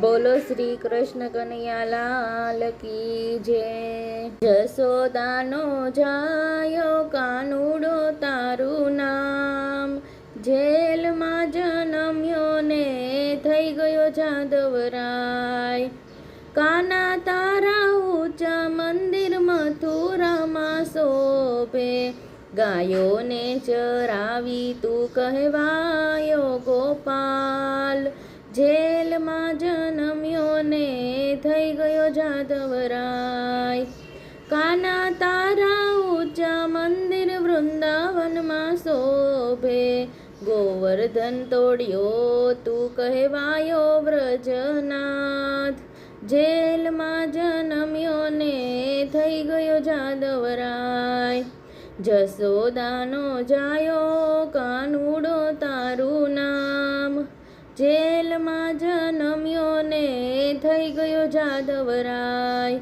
બોલો શ્રી કૃષ્ણ કનૈયાલાલ કી જય. જસોદાનો જાયો કાનુડો તારું નામ. જેલમાં જન્મ્યો ને થઈ ગયો જાદવરાય. કાના તારા ઊંચા મંદિર મથુરામાં શોભે. ગાયોને ચરાવી તું કહેવાયો ગોપાલ. જેલમાં જન્મ્યો ને થઈ ગયો જાદવરાય. કાના તારા ઊંચા મંદિર વૃંદાવનમાં શોભે. ગોવર્ધન તોડ્યો, તું કહેવાયો વ્રજનાથ. જેલમાં જન્મ્યો ને થઈ ગયો જાદવરાય. જસોદાનો જાયો જેલમાં જન્મ્યો ને થઈ ગયો જાદવરાય.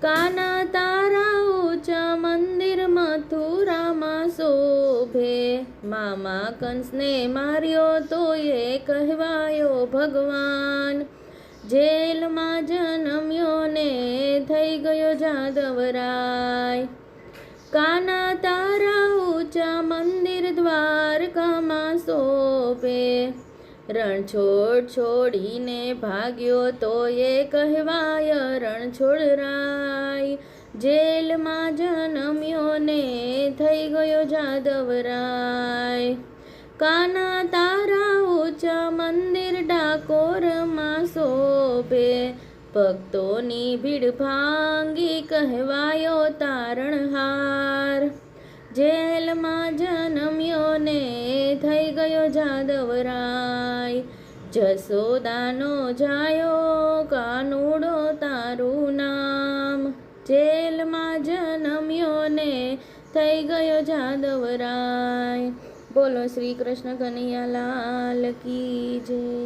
કાના તારા ઊંચા મંદિર મથુરામાં શોભે. મામા કંસને માર્યો તો એ કહેવાયો ભગવાન. જેલમાં જન્મ્યો ને થઈ ગયો જાદવરાય. કાના તારા ઊંચા મંદિર શોભે રણછોડ છોડીને ભાગ્યો તો એ કહેવાય રણછોડરાય જેલમાં જન્મ્યો ને થઈ ગયો જાદવરાય કાના તારા ઊંચા મંદિર ડાકોરમાં શોભે. ભક્તોની ભીડ ભાંગી કહેવાયો તારણહાર. જેલમાં જન્મ્યો ને થઈ ગયો જાદવરાય. જસોદાનો જાયો કાનુડો તારું નામ. જેલમાં જન્મ્યો ને થઈ ગયો જાદવરાય. બોલો શ્રી કૃષ્ણ કનૈયા લાલ કી જય.